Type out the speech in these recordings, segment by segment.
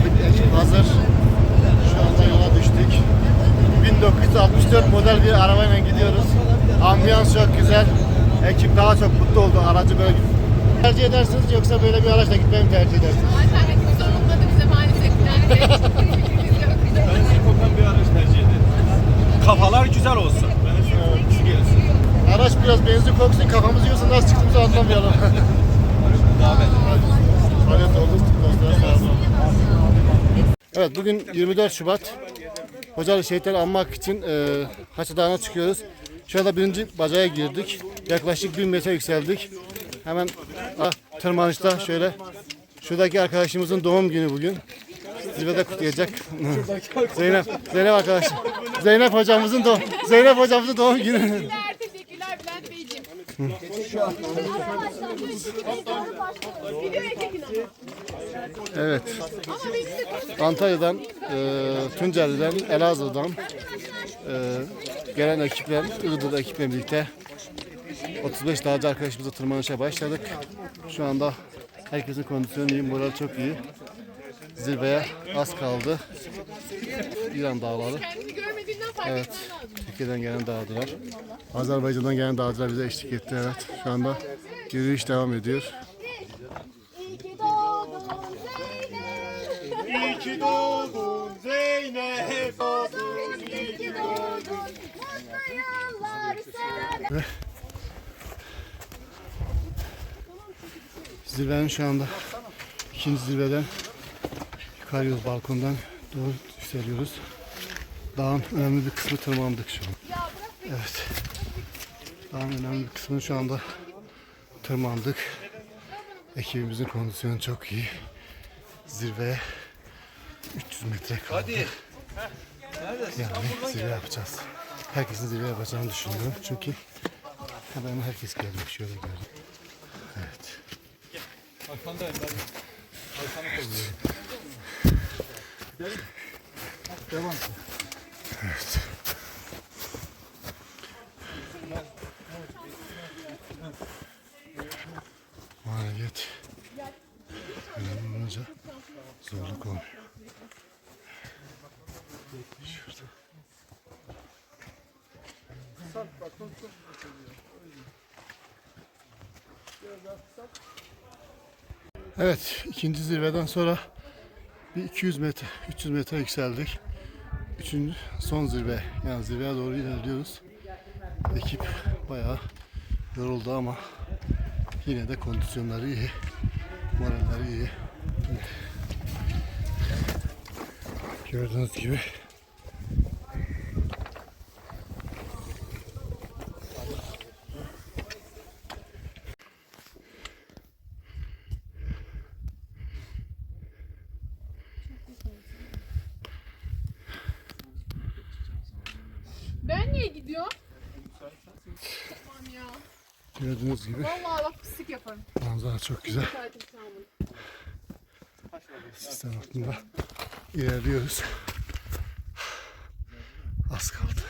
hazırladık. Ekip hazır. Şu anda yola düştük. 1964 model bir arabayla gidiyoruz. Ambiyans çok güzel. Ekip daha çok mutlu oldu aracı böyle tercih edersiniz yoksa böyle bir araçla gitmeyi mi tercih edersiniz? Alternatif zorunladı bize maalesef. Ben Zikop'tan bir araç tercih ederim. Kafalar güzel olsun. Ben. Araç biraz benzin koksun kafamızı yiyorsun nasıl çıktığımızı anlamayalım. Daha ben. Hayat oldu. Dostlar sağ olun. Evet bugün 24 Şubat. Hocalı şehitleri anmak için e, Haçı Dağı'na çıkıyoruz. Şu anda birinci bacaya girdik. Yaklaşık 1000 metre yükseldik. Hemen ah, tırmanışta şöyle şuradaki arkadaşımızın doğum günü bugün. Zirvede kutlayacak. Zeynep, Zeynep arkadaş. Zeynep hocamızın doğum, Zeynep hocamızın doğum günü. Teşekkürler, teşekkürler Bülent Beyciğim. Videoya çekin ama. Evet. Antalya'dan, e, Tunceli'den, Elazığ'dan e, gelen ekipler, Iğdır ekiple birlikte 35 dağcı arkadaşımızla tırmanışa başladık. Şu anda herkesin kondisyonu iyi, moral çok iyi. Zirveye az kaldı. İran dağları. Fark Evet. etmen lazım. Türkiye'den gelen dağcılar. Azerbaycan'dan gelen dağcılar bize eşlik etti. Evet. Şu anda yürüyüş devam ediyor. İyi ki doğdun Zeynep. İyi ki doğdun Zeynep. İyi ki doğdun. Mutlu yıllar sana. Zirvenin şu anda ikinci zirveden yukarıyız balkondan doğru yükseliyoruz. Dağın önemli bir kısmı tırmandık şu an. Evet. Dağın önemli bir kısmını şu anda tırmandık. Ekibimizin kondisyonu çok iyi. Zirveye 300 metre kaldı. Yani zirve yapacağız. Herkesin zirve yapacağını düşünüyorum. Çünkü hemen herkes gelmiş. Şöyle gördüm. Evet. Evet. Maliyet önemli zorluk olmuyor. Şurada. Evet, ikinci zirveden sonra bir 200 metre, 300 metre yükseldik. Üçüncü, son zirve, yani zirveye doğru ilerliyoruz. Ekip bayağı yoruldu ama yine de kondisyonları iyi, moralleri iyi. Gördüğünüz gibi Ben niye gidiyorum? Aman ya. Gördüğünüz gibi Vallahi bak pislik yaparım. manzara çok güzel. Sağlamın. Sistem altında ilerliyoruz. Az kaldı.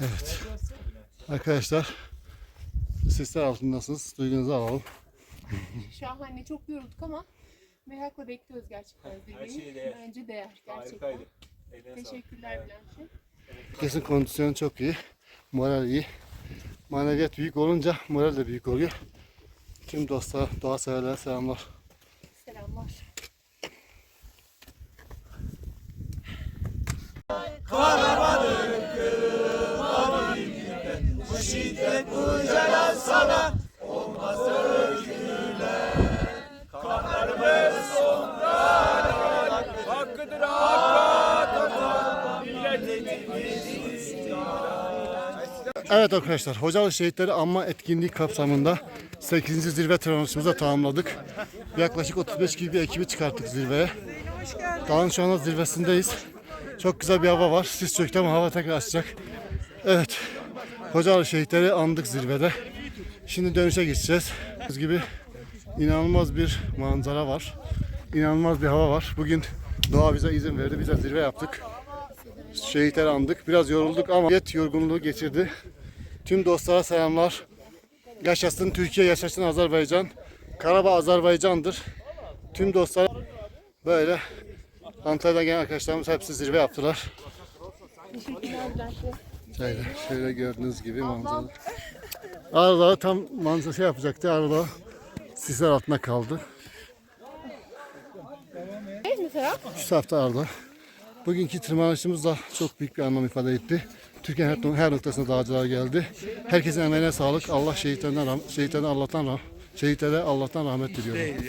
Evet. Arkadaşlar sesler altındasınız. Duygunuzu alalım. Şahane çok yorulduk ama merakla bekliyoruz gerçekten zirveyi. şey değer. Bence değer gerçekten. Harikaydı. Eline sağlık. Teşekkürler Bülent'ciğim. Herkesin kondisyonu çok iyi. Moral iyi. Maneviyat büyük olunca moral de büyük oluyor. Tüm dostlar, doğa severlere selamlar. Selamlar. Hakkıdır Evet arkadaşlar, Hocalı Şehitleri Anma Etkinliği kapsamında 8. zirve tırmanışımızı tamamladık. Yaklaşık 35 gibi bir ekibi çıkarttık zirveye. Dağın şu anda zirvesindeyiz. Çok güzel bir hava var. Sis çöktü ama hava tekrar açacak. Evet, Hocalı Şehitleri andık zirvede. Şimdi dönüşe geçeceğiz. Gördüğünüz gibi inanılmaz bir manzara var. İnanılmaz bir hava var. Bugün doğa bize izin verdi. Biz de zirve yaptık. Şehitleri andık. Biraz yorulduk ama yet yorgunluğu geçirdi. Tüm dostlara selamlar. Yaşasın Türkiye, yaşasın Azerbaycan. Karabağ Azerbaycan'dır. Tüm dostlar böyle Antalya'dan gelen arkadaşlarımız hepsi zirve yaptılar. Şöyle, şöyle gördüğünüz gibi manzara. Ağrı tam manzara şey yapacaktı. Ağrı Dağı sisler altında kaldı. Şu Ağrı Dağı. Bugünkü tırmanışımız da çok büyük bir anlam ifade etti. Türkiye'nin her, her noktasına dağcılar geldi. Herkesin emeğine sağlık. Allah şehitlerden, rah- şehitlerden Allah'tan şehitlere Allah'tan rahmet diliyorum.